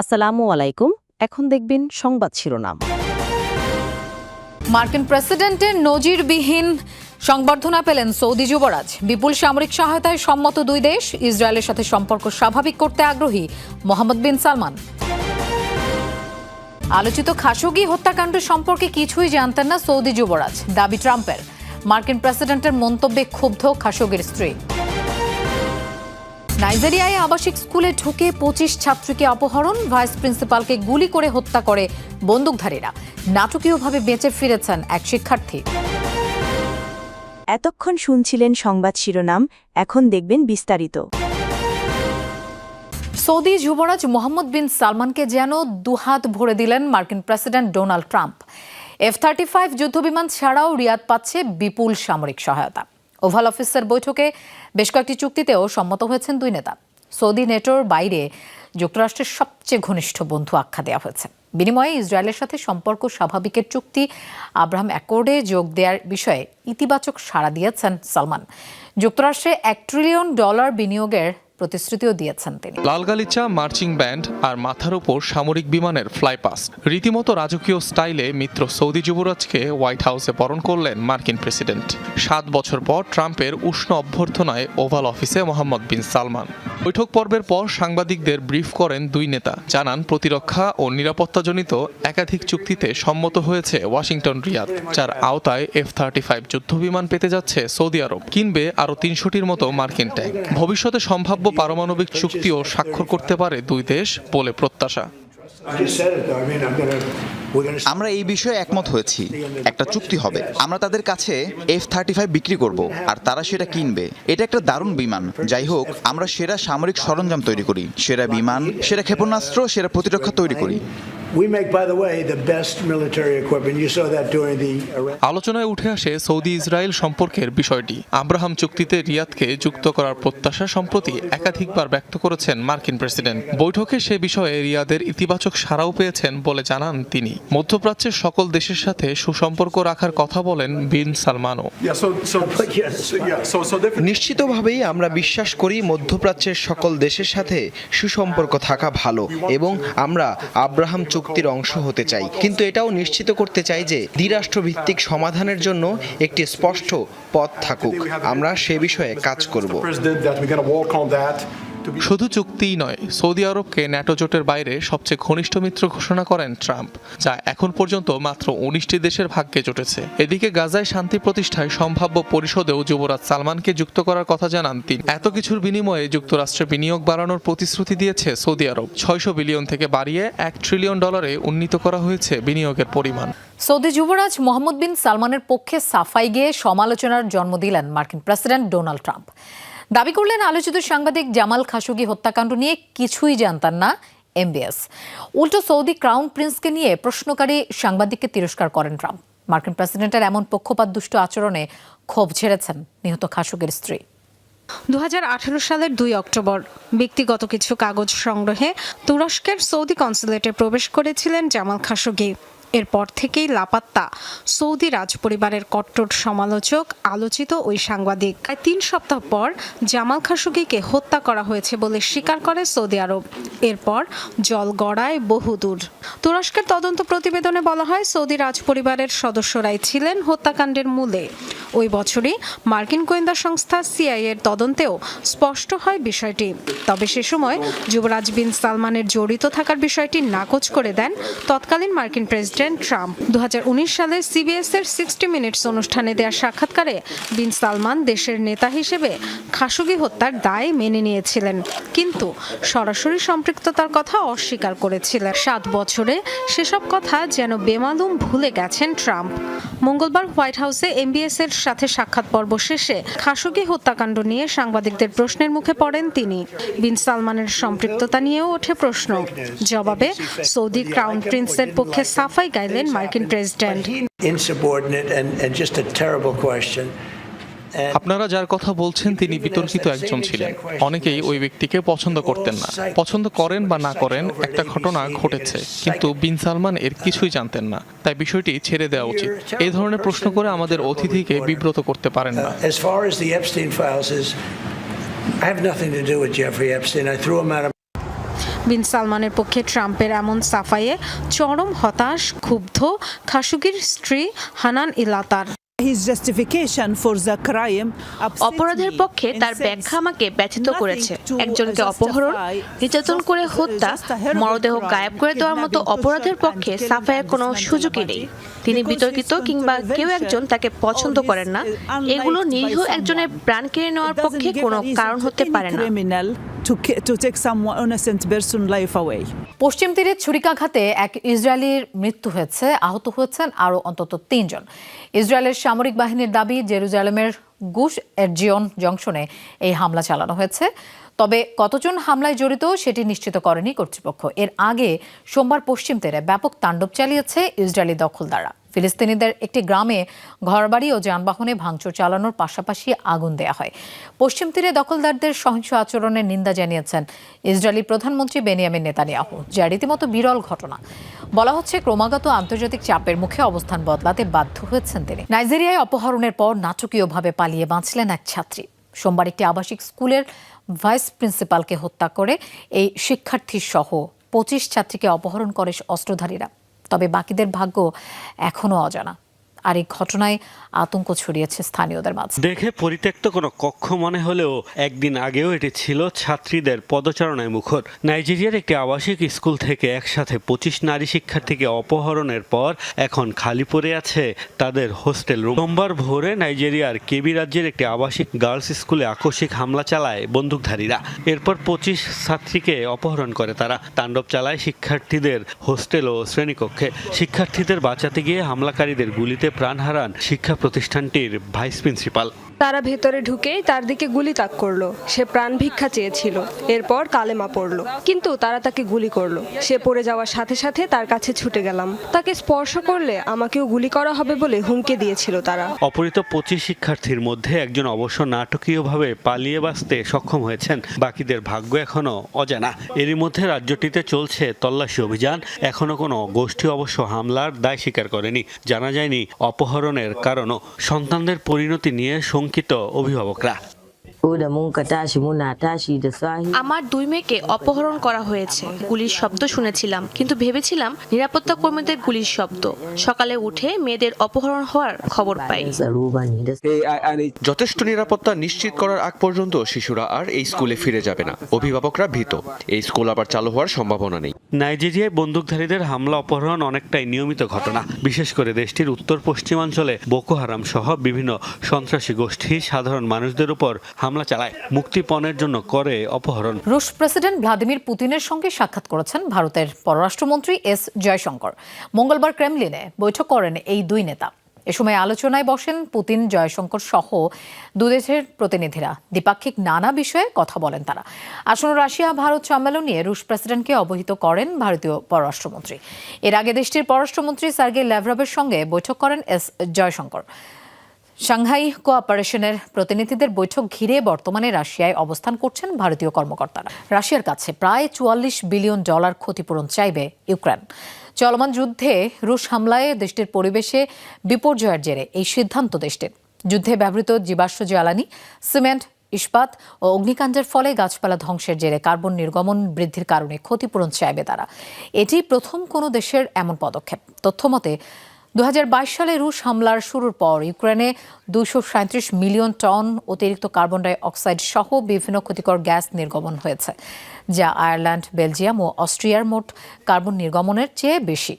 আসসালামু আলাইকুম। এখন দেখবেন সংবাদ শিরোনাম। মার্কিন প্রেসিডেন্টের নজিরবিহীন সংবর্ধনা পেলেন সৌদি যুবরাজ। বিপুল সামরিক সহায়তায় সম্মত দুই দেশ ইসরায়েলের সাথে সম্পর্ক স্বাভাবিক করতে আগ্রহী মোহাম্মদ বিন সালমান। আলোচিত খাশোগি হত্যাকাণ্ড সম্পর্কে কিছুই জানতেন না সৌদি যুবরাজ, দাবি ট্রাম্পের। মার্কিন প্রেসিডেন্টের মন্তব্যে ক্ষুব্ধ খাশোগির স্ত্রী। নাইজেরিয়ায় আবাসিক স্কুলে ঢুকে পঁচিশ ছাত্রীকে অপহরণ ভাইস প্রিন্সিপালকে গুলি করে হত্যা করে বন্দুকধারীরা। নাটকীয়ভাবে বেঁচে ফিরেছেন এক শিক্ষার্থী। এতক্ষণ শুনছিলেন সংবাদ শিরোনাম এখন দেখবেন বিস্তারিত। সৌদি যুবরাজ মোহাম্মদ বিন সালমানকে যেন দুহাত ভরে দিলেন মার্কিন president Donald Trump. F thirty five যুদ্ধবিমান ছাড়াও রিয়াদ পাচ্ছে বিপুল সামরিক সহায়তা। ওভাল অফিসের বৈঠকে বেশ কয়েকটি চুক্তিতেও সম্মত হয়েছেন দুই নেতা। সৌদি নেটোর বাইরে যুক্তরাষ্ট্রের সবচেয়ে ঘনিষ্ঠ বন্ধু আখ্যা দেওয়া হয়েছে। বিনিময়ে ইসরায়েলের সাথে সম্পর্ক স্বাভাবিকের চুক্তি আব্রাহাম অ্যাকর্ডে যোগ দেওয়ার বিষয়ে ইতিবাচক সাড়া দিয়েছেন সালমান। যুক্তরাষ্ট্রে এক ট্রিলিয়ন ডলার বিনিয়োগের প্রতিশ্রুতিও দিয়েছেন তিনি। লাল গালিচা মার্চিং ব্যান্ড আর মাথার উপর সামরিক বিমানের ফ্লাইপাস। রীতিমতো রাজকীয় স্টাইলে মিত্র সৌদি যুবরাজকে হোয়াইট হাউসে বরণ করলেন মার্কিন প্রেসিডেন্ট। সাত বছর পর ট্রাম্পের উষ্ণ অভ্যর্থনায় ওভাল অফিসে মোহাম্মদ বিন সালমান। বৈঠক পর্বের পর সাংবাদিকদের ব্রিফ করেন দুই নেতা। জানান, প্রতিরক্ষা ও নিরাপত্তাজনিত একাধিক চুক্তিতে সম্মত হয়েছে ওয়াশিংটন, রিয়াদ, যার আওতায় এফ থার্টি ফাইভ যুদ্ধবিমান পেতে যাচ্ছে সৌদি আরব। কিনবে আরও তিনশোটির মতো মার্কিন ট্যাঙ্ক। ভবিষ্যতে সম্ভাব্য পারমাণবিক চুক্তিও স্বাক্ষর করতে পারে দুই দেশ বলে প্রত্যাশা. আমরা এই বিষয়ে একমত হয়েছি। একটা চুক্তি হবে। আমরা তাদের কাছে এফ থার্টি ফাইভ বিক্রি করব আর তারা সেটা কিনবে। এটা একটা দারুণ বিমান। যাই হোক, আমরা সেরা সামরিক সরঞ্জাম তৈরি করি। সেরা বিমান, সেরা ক্ষেপণাস্ত্র, সেরা প্রতিরক্ষা তৈরি করি। We make, by the way, the best military equipment. You saw that during the আলোচনায় উঠে আসে সৌদি ইসরায়েল সম্পর্কের বিষয়টি। আব্রাহাম চুক্তিতে রিয়াদকে যুক্ত করার প্রত্যাশা সম্প্রতি একাধিকবার ব্যক্ত করেছেন মার্কিন প্রেসিডেন্ট। বৈঠকে সে বিষয়ে রিয়াদের ইতিবাচক সাড়াও পেয়েছেন বলে জানান তিনি। মধ্যপ্রাচ্যের সকল দেশের সাথে সুসম্পর্ক রাখার কথা বলেন বিন সালমানও. নিশ্চিতভাবেই আমরা বিশ্বাস করি মধ্যপ্রাচ্যের সকল দেশের সাথে সুসম্পর্ক থাকা ভালো এবং আমরা আব্রাহাম চুক্তির অংশ হতে চাই। কিন্তু এটাও নিশ্চিত করতে চাই যে দ্বিরাষ্ট্রভিত্তিক সমাধানের জন্য একটি স্পষ্ট পথ থাকুক। আমরা সে বিষয়ে কাজ করব। শুধু চুক্তিই নয় সৌদি আরবকে ন্যাটো জোটের বাইরে সবচেয়ে ঘনিষ্ঠ মিত্র ঘোষণা করেন ট্রাম্প যা এখন পর্যন্ত মাত্র উনিশটি দেশের ভাগ্যে জুটেছে। এদিকে গাজায় শান্তি প্রতিষ্ঠায় সম্ভাব্য পরিষদেও যুবরাজ সালমানকে যুক্ত করার কথা জানান তিনি। এত কিছুর বিনিময়ে যুক্তরাষ্ট্রে বিনিয়োগ বাড়ানোর প্রতিশ্রুতি দিয়েছে সৌদি আরব। ছয়শো বিলিয়ন থেকে বাড়িয়ে এক ট্রিলিয়ন ডলারে উন্নীত করা হয়েছে বিনিয়োগের পরিমাণ। সৌদি যুবরাজ মোহাম্মদ বিন সালমানের পক্ষে সাফাই গিয়ে সমালোচনার জন্ম দিলেন মার্কিন প্রেসিডেন্ট ডোনাল্ড ট্রাম্প। দাবি করলেন আলোচিত সাংবাদিক জামাল খাশোগি হত্যাকাণ্ড নিয়ে কিছুই জানতেন না এমবিএস। উল্টো সৌদি ক্রাউন প্রিন্সকে নিয়ে প্রশ্নকারী সাংবাদিককে তিরস্কার করেন ট্রাম্প। মার্কিন প্রেসিডেন্টের এমন পক্ষপাত দুষ্ট আচরণে ক্ষোভ ঝেড়েছেন নিহত খাশোগির স্ত্রী। দু হাজার আঠারো সালের দুই অক্টোবর ব্যক্তিগত কিছু কাগজ সংগ্রহে তুরস্কের সৌদি কনসুলেটে প্রবেশ করেছিলেন জামাল খাশোগি। এরপর থেকেই লাপাত্তা সৌদি রাজপরিবারের কট্টর সমালোচক আলোচিত ওই সাংবাদিক। প্রায় তিন সপ্তাহ পর জামাল খাশোগিকে হত্যা করা হয়েছে বলে স্বীকার করে সৌদি আরব। এরপর জল গড়ায় বহুদূর। তুরস্কের তদন্ত প্রতিবেদনে বলা হয়, সৌদি রাজপরিবারের সদস্যরাই ছিলেন হত্যাকাণ্ডের মূলে। ওই বছরই মার্কিন গোয়েন্দা সংস্থা সিআই এর তদন্তেও স্পষ্ট হয় বিষয়টি। তবে সে সময় যুবরাজ বিন সালমানের জড়িত থাকার বিষয়টি নাকচ করে দেন তৎকালীন মার্কিন প্রেসিডেন্ট ট্রাম্প। দু সালে সিবিএস এর সিক্সটি মিনিটস অনুষ্ঠানে দেওয়া সাক্ষাৎকারে বিন সালমান দেশের নেতা হিসেবে খাসুগি হত্যার দায় মেনে নিয়েছিলেন। কিন্তু সরাসরি সম্পৃক্ততার কথা অস্বীকার করেছিলেন। সাত বছরে সেসব কথা যেন বেমালুম ভুলে গেছেন ট্রাম্প। মঙ্গলবার হোয়াইট হাউসে এমবিএস এর সাথে সাক্ষাৎ পর্ব শেষে খাসোগি হত্যাকাণ্ড নিয়ে সাংবাদিকদের প্রশ্নের মুখে পড়েন তিনি। বিন সালমানের সম্পৃক্ততা নিয়েও ওঠে প্রশ্ন। জবাবে সৌদি ক্রাউন প্রিন্সের পক্ষে সাফাই গাইলেন মার্কিন president Insubordinate and, and just a terrible question. আপনারা যার কথা বলছেন তিনি বিতর্কিত একজন ছিলেন। অনেকেই ওই ব্যক্তিকে পছন্দ করতেন না। পছন্দ করেন বা না করেন একটা ঘটনা ঘটেছে। কিন্তু বিন সালমান এর কিছুই জানতেন না। তাই বিষয়টি ছেড়ে দেওয়া উচিত। এই ধরনের প্রশ্ন করে আমাদের অতিথিকে বিব্রত করতে পারেন না। As far as the Epstein files is, I have nothing to do with Jeffrey Epstein. I threw him out of বিন সালমানের পক্ষে ট্রাম্পের এমন সাফাইয়ে চরম হতাশ ক্ষুব্ধ খাসুগির স্ত্রী হানান ইলাতার। অপরাধের পক্ষে তার ব্যাখ্যা আমাকে ব্যথিত করেছে। একজনকে অপহরণ নির্যাতন করে হত্যা মরদেহ গায়েব করে দেওয়ার মতো অপরাধের পক্ষে সাফাইয়ের কোনো সুযোগই নেই। তিনি বিতর্কিত কিংবা কেউ একজন তাকে পছন্দ করেন না। এগুলো নিরীহ একজনের প্রাণ কেড়ে নেওয়ার পক্ষে কোনো কারণ হতে পারে না। পশ্চিম তীরে ছুরিকাঘাতে এক ইসরায়েলির মৃত্যু হয়েছে, আহত হয়েছেন আরও অন্তত তিনজন। ইসরায়েলের সামরিক বাহিনীর দাবি, জেরুজালেমের গুশ এরজিয়ন জংশনে এই হামলা চালানো হয়েছে। তবে কতজন হামলায় জড়িত সেটি নিশ্চিত করেনি কর্তৃপক্ষ। এর আগে সোমবার পশ্চিম তীরে ব্যাপক তাণ্ডব চালিয়েছে ইসরায়েলি দখলদাররা। ফিলিস্তিনিদের একটি গ্রামে ঘরবাড়ি ও যানবাহনে ভাঙচুর চালানোর পাশাপাশি আগুন দেয়া হয়। পশ্চিম তীরে দখলদারদের সহিংস আচরণের নিন্দা জানিয়েছেন ইসরায়েলি প্রধানমন্ত্রী বেনিয়ামিন নেতানিয়াহু, যা রীতিমতো বিরল ঘটনা। বলা হচ্ছে, ক্রমাগত আন্তর্জাতিক চাপের মুখে অবস্থান বদলাতে বাধ্য হয়েছেন তিনি। নাইজেরিয়ায় অপহরণের পর নাটকীয়ভাবে পালিয়ে বাঁচলেন এক ছাত্রী। সোমবার একটি আবাসিক স্কুলের ভাইস প্রিন্সিপালকে হত্যা করে এই শিক্ষার্থী সহ পঁচিশ ছাত্রীকে অপহরণ করে অস্ত্রধারীরা। তবে বাকিদের ভাগ্য এখনও অজানা। আর এই ঘটনায় আতঙ্ক ছড়িয়েছে স্থানীয়দের মাঝে। দেখে পরিত্যক্ত কোনো কক্ষ মনে হলেও একদিন আগেও এটি ছিল ছাত্রীদের পদচারণায় মুখর। নাইজেরিয়ার একটি আবাসিক স্কুল থেকে একসাথে পঁচিশ নারী শিক্ষার্থীকে অপহরণের পর এখন খালি পড়ে আছে তাদের হোস্টেল রুম। সোমবার ভোরে নাইজেরিয়ার কেবি রাজ্যের একটি আবাসিক গার্লস স্কুলে আকস্মিক হামলা চালায় বন্দুকধারীরা। এরপর পঁচিশ ছাত্রীকে অপহরণ করে তারা। তাণ্ডব চালায় শিক্ষার্থীদের হোস্টেল ও শ্রেণীকক্ষে। শিক্ষার্থীদের বাঁচাতে গিয়ে হামলাকারীদের গুলিতে প্রাণ হারান শিক্ষা প্রতিষ্ঠানটির ভাইস প্রিন্সিপাল। তারা ভেতরে ঢুকেই তার দিকে গুলি তাক করল। সে প্রাণ ভিক্ষা চেয়েছিল। এরপর কালেমা পড়ল। কিন্তু তারা তাকে গুলি করল। সে পড়ে যাওয়ার সাথে সাথে তার কাছে ছুটে গেলাম। তাকে স্পর্শ করলে আমাকেও গুলি করা হবে বলে হুমকি দিয়েছিল তারা। অপহৃত পঁচিশ শিক্ষার্থীর মধ্যে একজন অবশ্য নাটকীয়ভাবে পালিয়ে বাঁচতে সক্ষম হয়েছেন। বাকিদের ভাগ্য এখনও অজানা। এরই মধ্যে রাজ্যটিতে চলছে তল্লাশি অভিযান। এখনও কোনো গোষ্ঠী অবশ্য হামলার দায় স্বীকার করেনি। জানা যায়নি অপহরণের কারণও। সন্তানদের পরিণতি নিয়ে শঙ্কিত অভিভাবকরা। আমার দুই মেয়েকে অপহরণ করা হয়েছে। গুলির শব্দ শুনেছিলাম কিন্তু ভেবেছিলাম নিরাপত্তা কর্মীদের গুলির শব্দ। সকালে উঠে মেয়েদের অপহরণ হওয়ার খবর পাই। যথেষ্ট নিরাপত্তা নিশ্চিত করার আগ পর্যন্ত শিশুরা আর এই স্কুলে ফিরে যাবে না। অভিভাবকরা ভীত। এই স্কুল আবার চালু হওয়ার সম্ভাবনা নেই। নাইজেরিয়ায় বন্দুকধারীদের হামলা অপহরণ অনেকটাই নিয়মিত ঘটনা। বিশেষ করে দেশটির উত্তর পশ্চিমাঞ্চলে বোকো হারাম সহ বিভিন্ন সন্ত্রাসী গোষ্ঠী সাধারণ মানুষদের উপর হামলা চালায়। মুক্তিপণের জন্য করে অপহরণ। রুশ প্রেসিডেন্ট ভ্লাদিমির পুতিনের সঙ্গে সাক্ষাৎ করেছেন ভারতের পররাষ্ট্রমন্ত্রী এস জয়শঙ্কর। মঙ্গলবার ক্রেমলিনে বৈঠক করেন এই দুই নেতা। এ সময় আলোচনায় বসেন পুতিন, জয়শঙ্কর সহ দুদেশের প্রতিনিধিরা। দ্বিপাক্ষিক নানা বিষয়ে কথা বলেন তারা। আসন্ন রাশিয়া ভারত সম্মেলন নিয়ে রুশ প্রেসিডেন্টকে অবহিত করেন ভারতীয় পররাষ্ট্রমন্ত্রী। এর আগে দেশটির পররাষ্ট্রমন্ত্রী সার্গে ল্যাভরভের সঙ্গে বৈঠক করেন এস জয়শঙ্কর। সাংহাই কোঅপারেশনের প্রতিনিধিদের বৈঠক ঘিরে বর্তমানে রাশিয়ায় অবস্থান করছেন ভারতীয় কর্মকর্তারা। রাশিয়ার কাছে প্রায় চুয়াল্লিশ বিলিয়ন ডলার ক্ষতিপূরণ চাইবে ইউক্রেন। চলমান যুদ্ধে রুশ হামলায় দেশটির পরিবেশে বিপর্যয়ের জেরে এই সিদ্ধান্ত দেশটির। যুদ্ধে ব্যবহৃত জীবাশ্ম জ্বালানি, সিমেন্ট, ইস্পাত ও অগ্নিকাণ্ডের ফলে গাছপালা ধ্বংসের জেরে কার্বন নির্গমন বৃদ্ধির কারণে ক্ষতিপূরণ চাইবে তারা। এটি প্রথম কোনো দেশের এমন পদক্ষেপ। তথ্যমতে দু হাজার বাইশ সালে রুশ হামলার শুরুর পর ইউক্রেনে দুশো মিলিয়ন টন অতিরিক্ত কার্বন ডাই অক্সাইড সহ বিভিন্ন ক্ষতিকর গ্যাস নির্গমন হয়েছে, যা আয়ারল্যান্ড, বেলজিয়াম ও অস্ট্রিয়ার মোট কার্বন নির্গমনের চেয়ে বেশি।